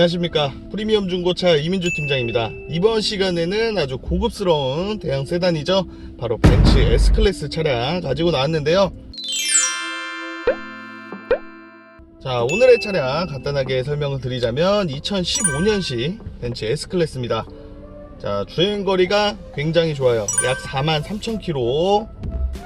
안녕하십니까. 프리미엄 중고차 이민주 팀장입니다. 이번 시간에는 아주 고급스러운 대형 세단이죠. 바로 벤츠 S클래스 차량 가지고 나왔는데요. 자 오늘의 차량 간단하게 설명을 드리자면 2015년식 벤츠 S클래스입니다. 자 주행거리가 굉장히 좋아요. 약 4만 3천 킬로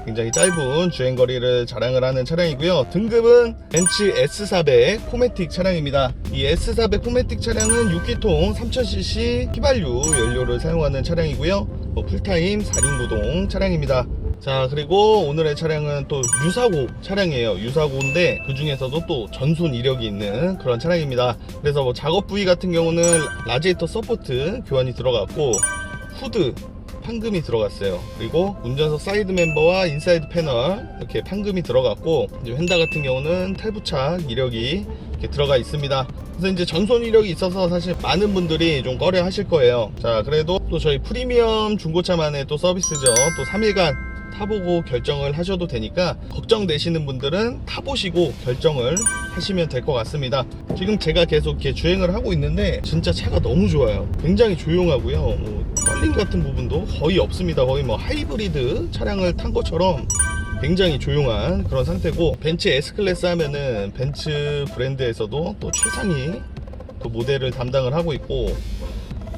굉장히 짧은 주행거리를 자랑을 하는 차량이고요. 등급은 벤츠 S400 포매틱 차량입니다. 이 S400 포매틱 차량은 6기통 3000cc 휘발유 연료를 사용하는 차량이고요. 뭐 풀타임 4륜구동 차량입니다. 자 그리고 오늘의 차량은 또 유사고 차량이에요 유사고인데 그 중에서도 또 전손 이력이 있는 그런 차량입니다 그래서 뭐 작업 부위 같은 경우는 라지에이터 서포트 교환이 들어갔고 후드 판금이 들어갔어요. 그리고 운전석 사이드 멤버와 인사이드 패널 이렇게 판금이 들어갔고 휀다 같은 경우는 탈부착 이력이 이렇게 들어가 있습니다. 그래서 이제 전손 이력이 있어서 사실 많은 분들이 좀 꺼려 하실 거예요. 자, 그래도 또 저희 프리미엄 중고차만의 또 서비스죠. 또 3일간 타보고 결정을 하셔도 되니까 걱정되시는 분들은 타보시고 결정을 하시면 될 것 같습니다. 지금 제가 계속 이렇게 주행을 하고 있는데 진짜 차가 너무 좋아요. 굉장히 조용하고요. 뭐 떨림 같은 부분도 거의 없습니다. 거의 뭐 하이브리드 차량을 탄 것처럼 굉장히 조용한 그런 상태고 벤츠 S클래스 하면은 벤츠 브랜드에서도 또 최상위 또 모델을 담당을 하고 있고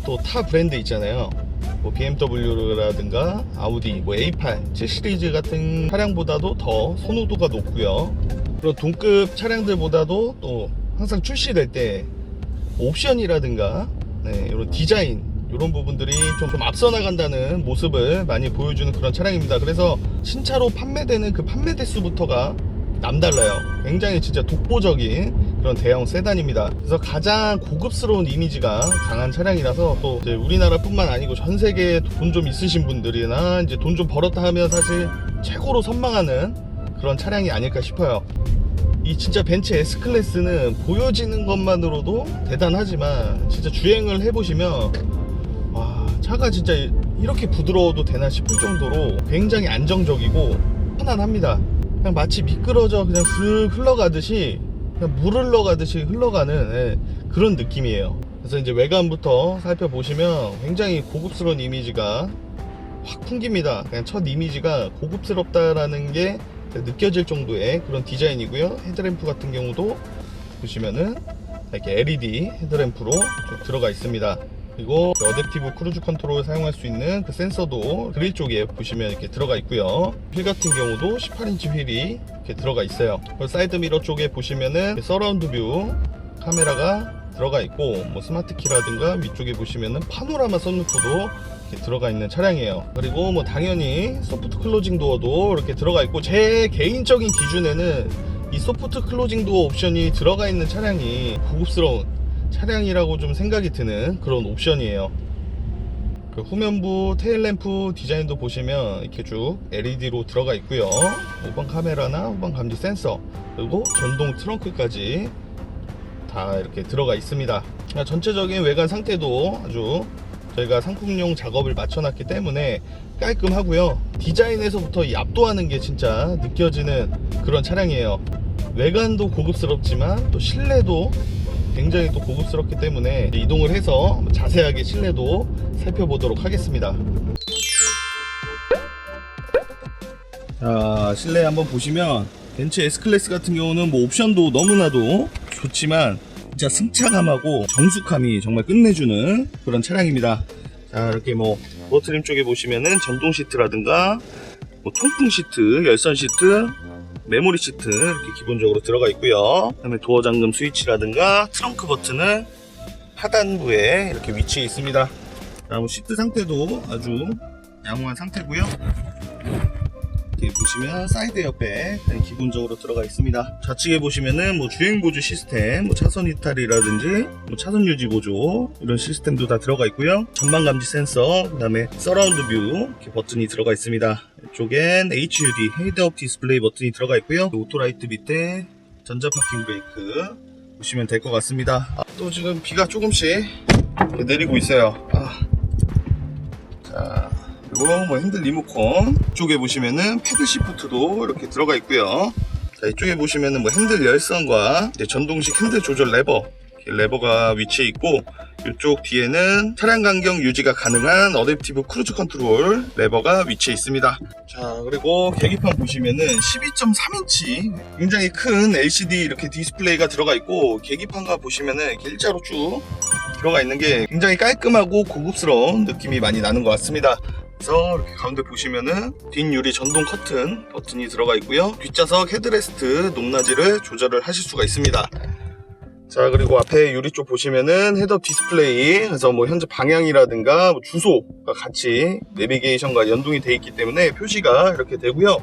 또 타 브랜드 있잖아요. 뭐 BMW라든가 아우디, 뭐 A8, 7 시리즈 같은 차량보다도 더 선호도가 높고요. 그리고 동급 차량들보다도 또 항상 출시될 때 옵션이라든가 네, 이런 디자인 이런 부분들이 좀, 좀 앞서 나간다는 모습을 많이 보여주는 그런 차량입니다. 그래서 신차로 판매되는 그 판매 대수부터가 남달라요. 굉장히 진짜 독보적인 그런 대형 세단입니다. 그래서 가장 고급스러운 이미지가 강한 차량이라서 또 우리나라뿐만 아니고 전 세계에 돈 좀 있으신 분들이나 이제 돈 좀 벌었다 하면 사실 최고로 선망하는 그런 차량이 아닐까 싶어요. 이 진짜 벤츠 S클래스는 보여지는 것만으로도 대단하지만 진짜 주행을 해보시면 와 차가 진짜 이렇게 부드러워도 되나 싶을 정도로 굉장히 안정적이고 편안합니다. 그냥 마치 미끄러져 그냥 슥 흘러가듯이 그냥 물 흘러가듯이 흘러가는 예, 그런 느낌이에요. 그래서 이제 외관부터 살펴보시면 굉장히 고급스러운 이미지가 확 풍깁니다. 그냥 첫 이미지가 고급스럽다라는 게 느껴질 정도의 그런 디자인이고요. 헤드램프 같은 경우도 보시면은 이렇게 LED 헤드램프로 좀 들어가 있습니다. 그리고 어댑티브 크루즈 컨트롤 사용할 수 있는 그 센서도 그릴 쪽에 보시면 이렇게 들어가 있고요. 휠 같은 경우도 18인치 휠이 이렇게 들어가 있어요. 사이드 미러 쪽에 보시면은 서라운드 뷰 카메라가 들어가 있고 뭐 스마트 키라든가 위쪽에 보시면은 파노라마 선루프도 들어가 있는 차량이에요. 그리고 뭐 당연히 소프트 클로징 도어도 이렇게 들어가 있고 제 개인적인 기준에는 이 소프트 클로징 도어 옵션이 들어가 있는 차량이 고급스러운 차량이라고 좀 생각이 드는 그런 옵션이에요. 그 후면부 테일램프 디자인도 보시면 이렇게 쭉 LED로 들어가 있고요. 후방 카메라나 후방 감지 센서 그리고 전동 트렁크까지 다 이렇게 들어가 있습니다. 그러니까 전체적인 외관 상태도 아주 저희가 상품용 작업을 맞춰놨기 때문에 깔끔하고요. 디자인에서부터 이 압도하는 게 진짜 느껴지는 그런 차량이에요. 외관도 고급스럽지만 또 실내도 굉장히 또 고급스럽기 때문에 이동을 해서 자세하게 실내도 살펴보도록 하겠습니다. 자, 실내 한번 보시면 벤츠 S클래스 같은 경우는 뭐 옵션도 너무나도 좋지만 진짜 승차감하고 정숙함이 정말 끝내주는 그런 차량입니다. 자, 이렇게 뭐 버트림 쪽에 보시면은 전동 시트라든가 뭐 통풍 시트, 열선 시트, 메모리 시트 이렇게 기본적으로 들어가 있고요. 그다음에 도어 잠금 스위치라든가 트렁크 버튼은 하단부에 이렇게 위치해 있습니다. 자, 뭐 시트 상태도 아주 양호한 상태고요. 보시면 사이드 에어백 기본적으로 들어가 있습니다. 좌측에 보시면은 뭐 주행 보조 시스템, 뭐 차선 이탈이라든지 뭐 차선 유지 보조 이런 시스템도 다 들어가 있고요. 전방 감지 센서, 그다음에 서라운드 뷰 이렇게 버튼이 들어가 있습니다. 이쪽엔 HUD 헤드업 디스플레이 버튼이 들어가 있고요. 오토라이트 밑에 전자 파킹 브레이크 보시면 될 것 같습니다. 아, 또 지금 비가 조금씩 내리고 있어요. 아. 자. 그리고 뭐 핸들 리모컨 쪽에 보시면은 패드 시프트도 이렇게 들어가 있고요. 자, 이쪽에 보시면은 뭐 핸들 열선과 전동식 핸들 조절 레버 레버가 위치해 있고 이쪽 뒤에는 차량 간격 유지가 가능한 어댑티브 크루즈 컨트롤 레버가 위치해 있습니다. 자 그리고 계기판 보시면은 12.3인치 굉장히 큰 LCD 이렇게 디스플레이가 들어가 있고 계기판과 보시면은 일자로 쭉 들어가 있는 게 굉장히 깔끔하고 고급스러운 느낌이 많이 나는 것 같습니다. 그래서 이렇게 가운데 보시면은 뒷유리 전동 커튼 버튼이 들어가 있고요. 뒷좌석 헤드레스트 높낮이를 조절을 하실 수가 있습니다. 자 그리고 앞에 유리 쪽 보시면은 헤드업 디스플레이 그래서 뭐 현재 방향이라든가 뭐 주소가 같이 내비게이션과 연동이 되어 있기 때문에 표시가 이렇게 되고요.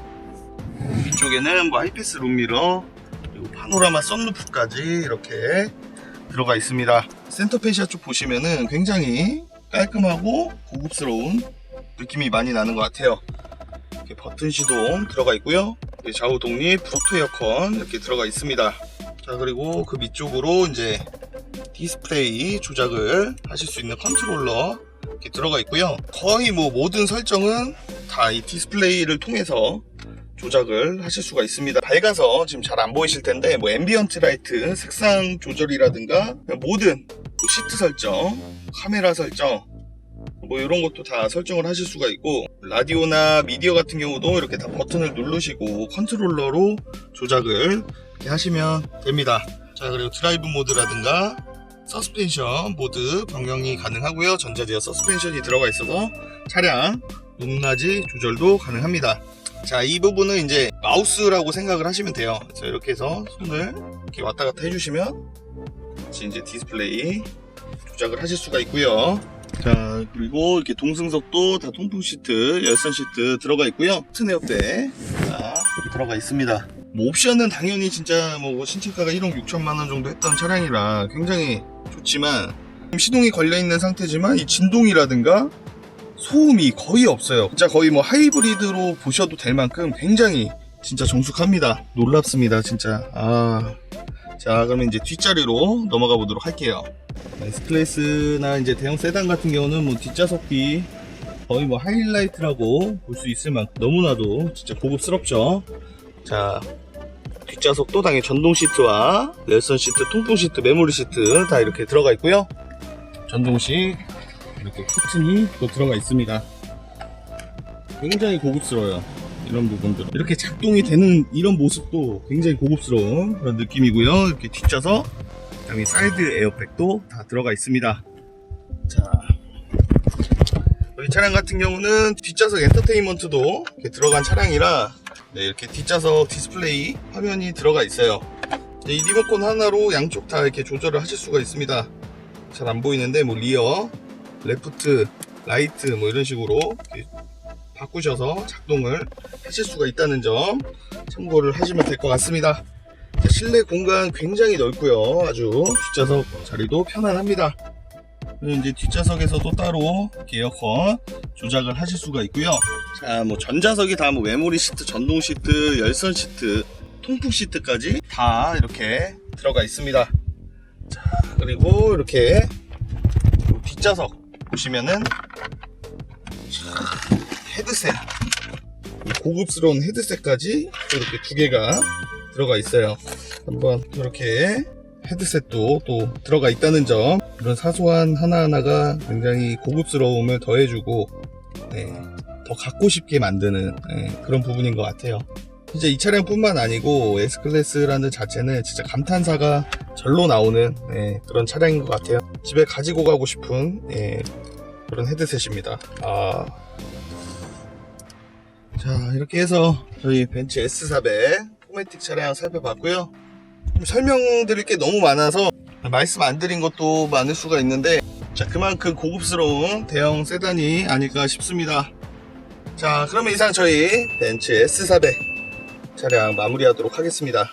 위쪽에는 뭐 하이패스 룸미러 그리고 파노라마 썬루프까지 이렇게 들어가 있습니다. 센터 페시아 쪽 보시면은 굉장히 깔끔하고 고급스러운 느낌이 많이 나는 것 같아요. 이렇게 버튼 시동 들어가 있고요. 좌우 독립 프로토 에어컨 이렇게 들어가 있습니다. 자 그리고 그 밑쪽으로 이제 디스플레이 조작을 하실 수 있는 컨트롤러 이렇게 들어가 있고요. 거의 뭐 모든 설정은 다 이 디스플레이를 통해서 조작을 하실 수가 있습니다. 밝아서 지금 잘 안 보이실 텐데 뭐 앰비언트 라이트 색상 조절이라든가 모든 뭐 시트 설정, 카메라 설정 뭐 이런 것도 다 설정을 하실 수가 있고 라디오나 미디어 같은 경우도 이렇게 다 버튼을 누르시고 컨트롤러로 조작을 하시면 됩니다. 자 그리고 드라이브 모드라든가 서스펜션 모드 변경이 가능하고요. 전자제어 서스펜션이 들어가 있어서 차량 높낮이 조절도 가능합니다. 자, 이 부분은 이제 마우스라고 생각을 하시면 돼요. 그래서 이렇게 해서 손을 이렇게 왔다 갔다 해주시면 같이 이제 디스플레이 조작을 하실 수가 있고요. 자, 그리고 이렇게 동승석도 다 통풍 시트, 열선 시트 들어가 있고요. 스네어대 자, 들어가 있습니다. 뭐 옵션은 당연히 진짜 뭐 신차가가 1억 6천만 원 정도 했던 차량이라 굉장히 좋지만 시동이 걸려 있는 상태지만 이 진동이라든가 소음이 거의 없어요. 진짜 거의 뭐 하이브리드로 보셔도 될 만큼 굉장히 진짜 정숙합니다. 놀랍습니다, 진짜. 아. 자, 그러면 이제 뒷자리로 넘어가 보도록 할게요. S클래스나 이제 대형 세단 같은 경우는 뭐 뒷좌석이 거의 뭐 하이라이트라고 볼 수 있을 만큼 너무나도 진짜 고급스럽죠. 자, 뒷좌석도 당연히 전동 시트와 열선 시트, 통풍 시트, 메모리 시트 다 이렇게 들어가 있고요. 전동식 이렇게 커튼이 또 들어가 있습니다. 굉장히 고급스러워요. 이런 부분들 이렇게 작동이 되는 이런 모습도 굉장히 고급스러운 그런 느낌이고요. 이렇게 뒷좌석, 여기 사이드 에어백도 다 들어가 있습니다. 자, 이 차량 같은 경우는 뒷좌석 엔터테인먼트도 이렇게 들어간 차량이라 네, 이렇게 뒷좌석 디스플레이 화면이 들어가 있어요. 이 리모컨 하나로 양쪽 다 이렇게 조절을 하실 수가 있습니다. 잘 안 보이는데 뭐 리어, 레프트, 라이트 뭐 이런 식으로 바꾸셔서 작동을 하실 수가 있다는 점 참고를 하시면 될 것 같습니다. 자, 실내 공간 굉장히 넓고요. 아주 뒷좌석 자리도 편안합니다. 그리고 이제 뒷좌석에서도 따로 에어컨 조작을 하실 수가 있고요. 자, 뭐 전자석이 다 뭐 메모리 시트, 전동 시트, 열선 시트, 통풍 시트까지 다 이렇게 들어가 있습니다. 자, 그리고 이렇게 뒷좌석 보시면은 자, 헤드셋 고급스러운 헤드셋까지 또 이렇게 두 개가 들어가 있어요. 한번 이렇게 헤드셋도 또 들어가 있다는 점 이런 사소한 하나하나가 굉장히 고급스러움을 더해주고 네, 더 갖고 싶게 만드는 네, 그런 부분인 것 같아요. 진짜 이 차량뿐만 아니고 S클래스라는 자체는 진짜 감탄사가 절로 나오는 네, 그런 차량인 것 같아요. 집에 가지고 가고 싶은 예, 그런 헤드셋입니다. 아. 자, 이렇게 해서 저희 벤츠 S400 포매틱 차량 살펴봤고요. 좀 설명드릴 게 너무 많아서 말씀 안 드린 것도 많을 수가 있는데 자, 그만큼 고급스러운 대형 세단이 아닐까 싶습니다. 자, 그러면 이상 저희 벤츠 S400 차량 마무리하도록 하겠습니다.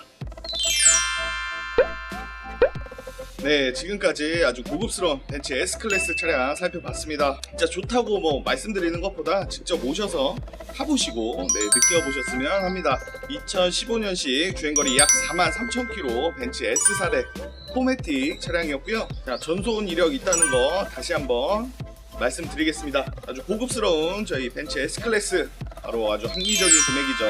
네, 지금까지 아주 고급스러운 벤츠 S클래스 차량 살펴봤습니다. 진짜 좋다고 뭐 말씀드리는 것보다 직접 오셔서 타보시고 네, 느껴보셨으면 합니다. 2015년식 주행거리 약 43,000km 벤츠 S400 포매틱 차량이었고요. 자, 전소운 이력 있다는 거 다시 한번 말씀드리겠습니다. 아주 고급스러운 저희 벤츠 S클래스 바로 아주 합리적인 금액이죠.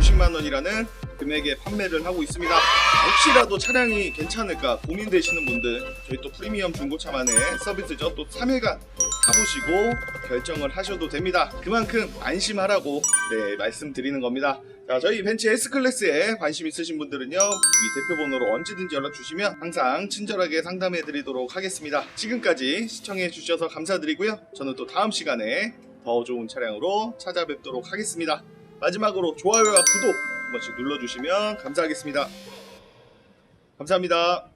6,990만 원이라는 금액에 판매를 하고 있습니다. 혹시라도 차량이 괜찮을까 고민되시는 분들 저희 또 프리미엄 중고차만의 서비스죠. 또 3일간 타보시고 결정을 하셔도 됩니다. 그만큼 안심하라고 네, 말씀드리는 겁니다. 자, 저희 벤츠 S클래스에 관심 있으신 분들은요, 이 대표 번호로 언제든지 연락 주시면 항상 친절하게 상담해 드리도록 하겠습니다. 지금까지 시청해 주셔서 감사드리고요. 저는 또 다음 시간에 더 좋은 차량으로 찾아뵙도록 하겠습니다. 마지막으로 좋아요와 구독 한 번씩 눌러주시면 감사하겠습니다. 감사합니다.